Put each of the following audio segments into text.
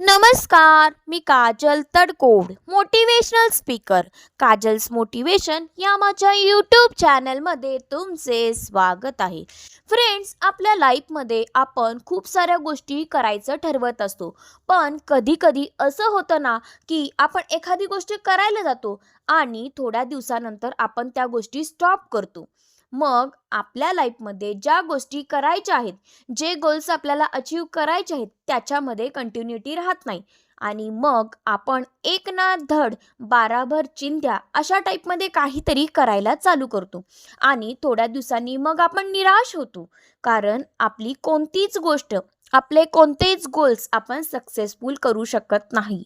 नमस्कार मी Kajal Tadkod motivational speaker Kajal's motivation या माझ्या यूट्यूब चॅनलमध्ये तुमचे स्वागत आहे. फ्रेंड्स आपल्या लाईफमध्ये आपण खूप साऱ्या गोष्टी करायचं ठरवत असतो. पण कधी कधी असं होतं ना की आपण एखादी गोष्ट करायला जातो आणि थोड्या दिवसानंतर आपण त्या गोष्टी स्टॉप करतो. मग आपल्या लाईफमध्ये ज्या गोष्टी करायच्या आहेत जे गोल्स आपल्याला अचीव करायचे आहेत त्याच्यामध्ये कंटिन्युटी राहत नाही. आणि मग आपण एक ना धड बाराभर चिंध्या अशा टाईपमध्ये काहीतरी करायला चालू करतो. आणि थोड्या दिवसांनी मग आपण निराश होतो. कारण आपली कोणतीच गोष्ट आपले कोणतेच गोल्स आपण सक्सेसफुल करू शकत नाही.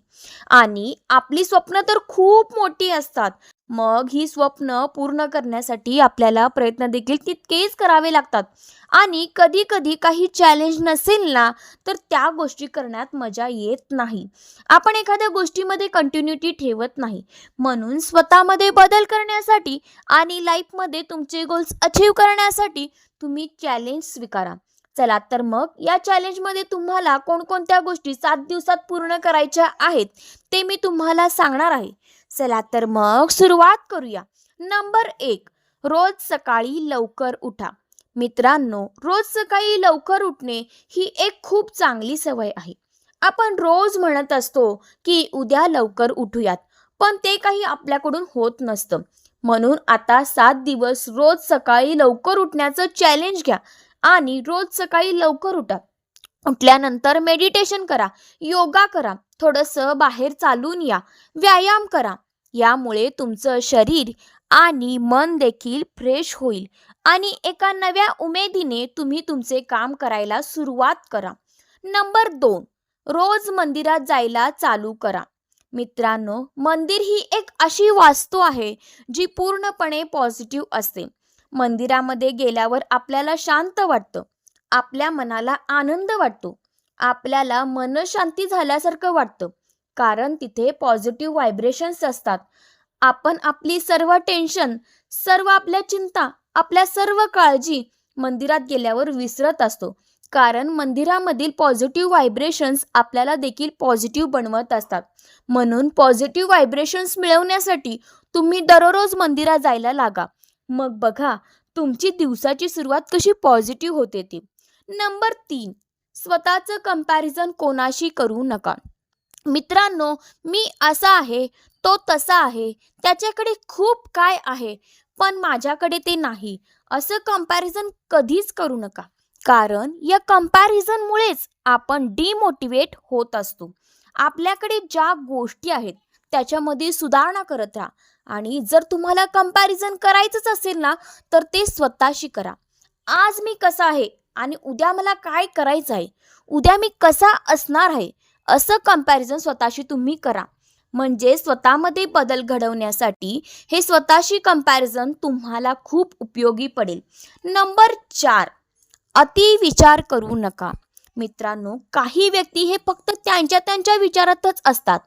आणि आपली स्वप्न तर खूप मोठी असतात. मग ही स्वप्न पूर्ण करण्यासाठी आपल्याला प्रयत्न देखील तितकेच करावे लागतात. आणि कधी कधी काही चॅलेंज नसेल ना तर त्या गोष्टी करण्यात मजा येत नाही. आपण एखाद्या गोष्टीमध्ये कंटिन्युटी ठेवत नाही. म्हणून स्वतःमध्ये बदल करण्यासाठी आणि लाईफमध्ये तुमचे गोल्स अचीव करण्यासाठी तुम्ही चॅलेंज स्वीकारा. चला तर मग या चॅलेंजमध्ये तुम्हाला कोणकोणत्या गोष्टी सात दिवसात पूर्ण करायच्या आहेत ते मी तुम्हाला सांगणार आहे. चला तर मग सुरुवात करूया. नंबर एक रोज सकाळी लवकर उठा. मित्रांनो रोज सकाळी लवकर उठणे ही एक खूप चांगली सवय आहे. आपण रोज म्हणत असतो की उद्या लवकर उठूयात पण ते काही आपल्याकडून होत नसतं. म्हणून आता सात दिवस रोज सकाळी लवकर उठण्याचं चॅलेंज घ्या. आणि रोज सकाळी लवकर उठा. उठल्यानंतर मेडिटेशन करा योगा करा थोडंसं बाहेर चालून या व्यायाम करा. यामुळे तुमचं शरीर आणि मन देखील फ्रेश होईल आणि एका नव्या उमेदीने तुम्ही तुमचे काम करायला सुरुवात करा. नंबर दोन रोज मंदिरात जायला चालू करा. मित्रांनो मंदिर ही एक अशी वास्तू आहे जी पूर्णपणे पॉझिटिव्ह असते. मंदिरामध्ये गेल्यावर आपल्याला शांत वाटतं. आपल्या मनाला आनंद वाटतो. आपल्याला मनशांती झाल्यासारखं वाटतं. कारण तिथे पॉझिटिव्ह व्हायब्रेशन्स असतात. आपण आपली सर्व टेन्शन सर्व आपल्या चिंता आपल्या सर्व काळजी मंदिरात गेल्यावर विसरत असतो. कारण मंदिरामधील पॉझिटिव्ह व्हायब्रेशन्स आपल्याला देखील पॉझिटिव्ह बनवत असतात. म्हणून पॉझिटिव्ह व्हायब्रेशन्स मिळवण्यासाठी तुम्ही दररोज मंदिरात जायला लागा. मग बघा तुमची दिवसाची सुरुवात कशी पॉझिटिव्ह होते ती. नंबर तीन स्वतःचं कंपॅरिझन कोणाशी करू नका. मित्रांनो मी असा आहे तो तसा आहे त्याच्याकडे खूप काय आहे पण माझ्याकडे ते नाही. असं कंपॅरिझन कधीच करू नका. कारण या कंपॅरिझनमुळेच आपण डिमोटिवेट होत असतो. आपल्याकडे ज्या गोष्टी आहेत त्याच्यामध्ये सुधारणा करत राहा. आणि जर तुम्हाला कंपॅरिझन करायचंच असेल ना तर ते स्वतःशी करा. आज मी कसा आहे आणि उद्या मला काय करायचं आहे? उद्या मी कसा असणार आहे? असं कंपॅरिझन स्वतःशी तुम्ही करा. म्हणजे स्वतःमध्ये बदल घडवण्यासाठी हे स्वतःशी कंपॅरिझन तुम्हाला खूप उपयोगी पडेल. नंबर चार अति विचार करू नका. मित्रांनो काही व्यक्ती हे फक्त त्यांच्या त्यांच्या विचारातच असतात.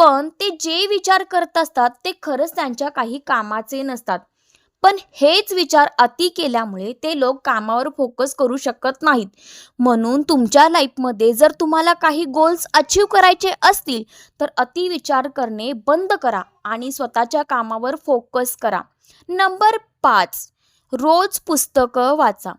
पण ते जे विचार करत असतात ते खरंच त्यांच्या काही कामाचे नसतात. पण हेच विचार अति केल्यामुळे ते लोक कामावर फोकस करू शकत नाहीत. म्हणून तुमच्या लाईफमध्ये जर तुम्हाला काही गोल्स अचीव करायचे असतील तर अति विचार करणे बंद करा आणि स्वतःच्या कामावर फोकस करा. नंबर पाच रोज पुस्तकं वाचा.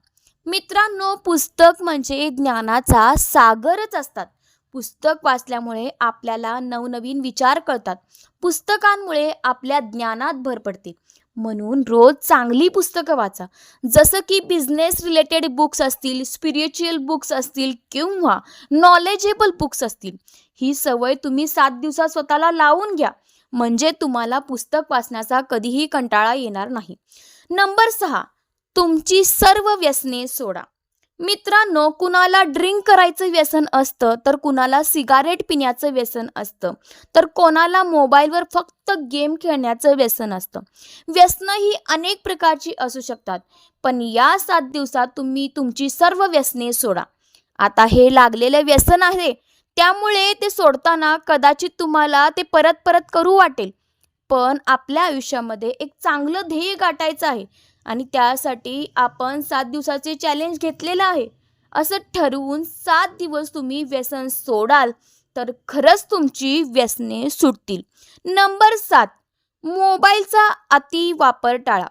मित्रांनो पुस्तक म्हणजे ज्ञानाचा सागरच असतात. पुस्तक वाचल्यामुळे आपल्याला नवनवीन विचार कळतात. पुस्तकांमुळे आपल्या ज्ञानात भर पडते. म्हणून रोज चांगली पुस्तकं वाचा. जसं की बिझनेस रिलेटेड बुक्स असतील स्पिरिच्युअल बुक्स असतील किंवा नॉलेजेबल बुक्स असतील. ही सवय तुम्ही सात दिवसात स्वतःला लावून घ्या. म्हणजे तुम्हाला पुस्तक वाचण्याचा कधीही कंटाळा येणार नाही. नंबर सहा. तुमची सर्व व्यसने सोडा. मित्रांनो कुणाला ड्रिंक करायचं व्यसन असतं तर कुणाला सिगारेट पिण्याचं व्यसन असतं. तर कोणाला मोबाईलवर फक्त गेम खेळण्याचं व्यसन असतं. व्यसनं ही अनेक प्रकारची असू शकतात पण या सात दिवसात तुम्ही तुमची सर्व व्यसने सोडा. आता हे लागलेलं व्यसन आहे त्यामुळे ते सोडताना कदाचित तुम्हाला ते परत परत करू वाटेल. पण आपल्या आयुष्यामध्ये एक चांगलं ध्येय गाठायचं आहे आणि त्यासाठी आपण सात दिवसाचे चॅलेंज घेतलेलं आहे. असं ठरवून सात दिवस तुम्ही व्यसन सोडाल तर खरंच तुमची व्यसने सुटतील. नंबर सात मोबाईलचा अति वापर टाळा.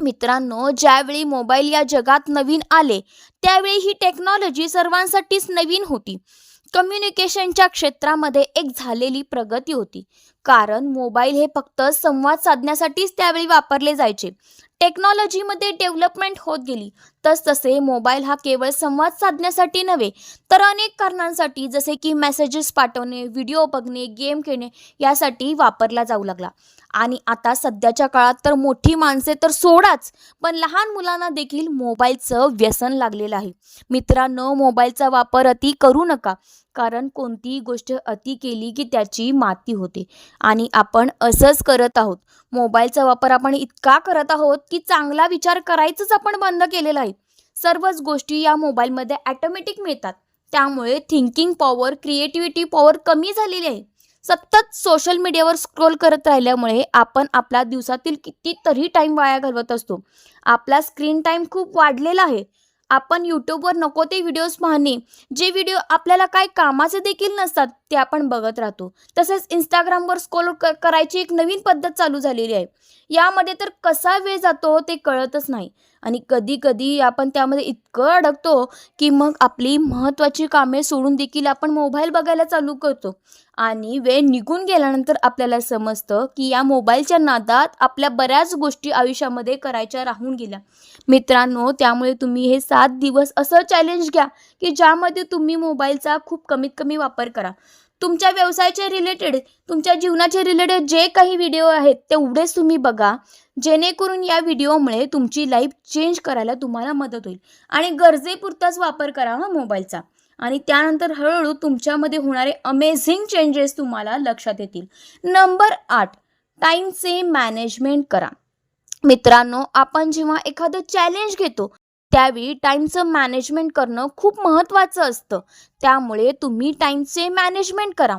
मित्रांनो ज्यावेळी मोबाईल या जगात नवीन आले त्यावेळी ही टेक्नॉलॉजी सर्वांसाठीच नवीन होती. कम्युनिकेशनच्या क्षेत्रामध्ये एक झालेली प्रगती होती. कारण मोबाईल हे फक्त संवाद साधण्यासाठीच त्यावेळी वापरले जायचे. टेक्नॉलॉजीमध्ये डेव्हलपमेंट होत गेली. तसतसे मोबाईल हा केवळ संवाद साधण्यासाठी नव्हे तर अनेक कारणांसाठी जसे की मेसेजेस पाठवणे व्हिडिओ बघणे गेम खेळणे यासाठी वापरला जाऊ लागला. आणि आता सध्याच्या काळात तर मोठी माणसे तर सोडाच पण लहान मुलांना देखील मोबाईलचं व्यसन लागलेलं आहे. मित्रांनो मोबाईलचा वापर अति करू नका कारण कोणतीही गोष्ट अति केली की त्याची माती होते. आणि आपण असंच करत आहोत. मोबाईलचा वापर आपण इतका करत आहोत की चांगला विचार करायचंच आपण बंद केलेला आहे. सर्वच गोष्टी या मोबाईलमध्ये ॲटोमॅटिक मिळतात. त्यामुळे थिंकिंग पॉवर क्रिएटिव्हिटी पॉवर कमी झालेली आहे. सतत सोशल मीडियावर स्क्रोल करत राहिल्यामुळे आपण आपल्या दिवसातील कितीतरी टाईम वाया घालवत असतो. आपला स्क्रीन टाईम खूप वाढलेला आहे. आपण यूट्यूबवर नको ते व्हिडिओज पाहणे. जे व्हिडिओ आपल्याला काय कामाचे देखील नसतात ते आपण बघत राहतो. तसेच इंस्टाग्रामवर स्क्रोल क करायची एक नवीन पद्धत चालू झालेली आहे. यामध्ये तर कसा वेळ जातो ते कळतच नाही. आणि कधी कधी आपण त्यामध्ये इतकं अडकतो की मग आपली महत्त्वाची कामे सोडून देखील आपण मोबाईल बघायला चालू करतो. आणि वेळ निघून गेल्यानंतर आपल्याला समजतं की या मोबाईलच्या नादात आपल्या बऱ्याच गोष्टी आयुष्यामध्ये करायच्या राहून गेल्या. मित्रांनो त्यामुळे तुम्ही हे सात दिवस असं चॅलेंज घ्या की ज्यामध्ये तुम्ही मोबाईलचा खूप कमीत कमी वापर करा. तुमच्या व्यवसायाचे रिलेटेड तुमच्या जीवनाचे रिलेटेड जे काही व्हिडिओ आहेत तेवढेच तुम्ही बघा. जेणेकरून या व्हिडिओमुळे तुमची लाईफ चेंज करायला तुम्हाला मदत होईल. आणि गरजेपुरताच वापर करा हा मोबाईलचा. आणि त्यानंतर हळूहळू तुमच्यामध्ये होणारे अमेझिंग चेंजेस तुम्हाला लक्षात येतील. नंबर आठ टाईमचे मॅनेजमेंट करा. मित्रांनो आपण जेव्हा एखादं चॅलेंज घेतो त्यावेळी टाईमचं मॅनेजमेंट करणं खूप महत्त्वाचं असतं. त्यामुळे तुम्ही टाईमचे मॅनेजमेंट करा.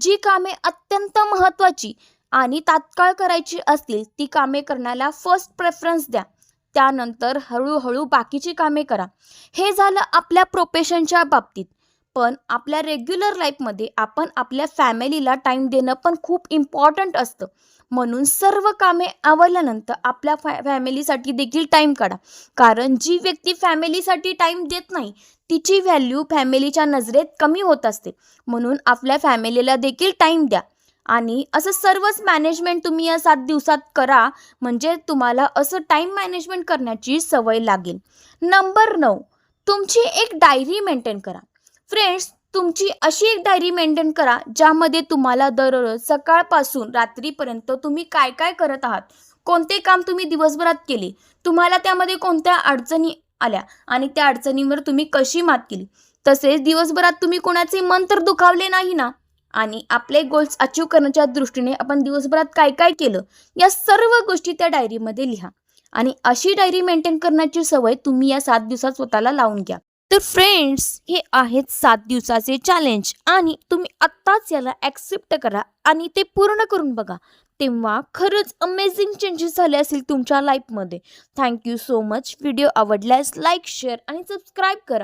जी कामे अत्यंत महत्त्वाची आणि तात्काळ करायची असतील ती कामे करण्याला फर्स्ट प्रेफरन्स द्या. त्यानंतर हळूहळू बाकीची कामे करा. हे झालं आपल्या प्रोफेशनच्या बाबतीत. पण आपल्या रेग्युलर लाईफमध्ये आपण आपल्या फॅमिलीला टाईम देणं पण खूप इम्पॉर्टंट असतं. म्हणून सर्व कामे आवल्यानंतर आपल्या फॅ फॅमिलीसाठी देखील टाईम काढा. कारण जी व्यक्ती फॅमिलीसाठी टाईम देत नाही तिची व्हॅल्यू फॅमिलीच्या नजरेत कमी होत असते. म्हणून आपल्या फॅमिलीला देखील टाईम द्या. आणि असं सर्वच मॅनेजमेंट तुम्ही या सात दिवसात करा म्हणजे तुम्हाला असं टाईम मॅनेजमेंट करण्याची सवय लागेल. नंबर नऊ तुमची एक डायरी मेंटेन करा. फ्रेंड्स तुमची अशी एक डायरी मेंटेन करा ज्यामध्ये तुम्हाला दररोज सकाळपासून रात्रीपर्यंत तुम्ही काय काय करत आहात? कोणते काम तुम्ही दिवसभरात केले? तुम्हाला त्यामध्ये कोणत्या अडचणी आल्या? आणि त्या अडचणींवर तुम्ही कशी मात केली? तसेच दिवसभरात तुम्ही कोणाचे मन तर दुखावले नाही ना? आणि आपले गोल्स अचीव करण्याच्या दृष्टीने आपण दिवसभरात काय काय केलं? या सर्व गोष्टी त्या डायरीमध्ये लिहा. आणि अशी डायरी मेंटेन करण्याची सवय तुम्ही या सात दिवसात स्वतःला लावून घ्या. तर फ्रेंड्स हे आहेत सात दिवसाचे चॅलेंज आणि तुम्ही आत्ताच याला ॲक्सेप्ट करा आणि ते पूर्ण करून बघा. तेव्हा खरंच अमेझिंग चेंजेस झाले असतील तुमच्या लाईफमध्ये thank you so much video आवडल्यास लाईक शेअर आणि सबस्क्राईब करा.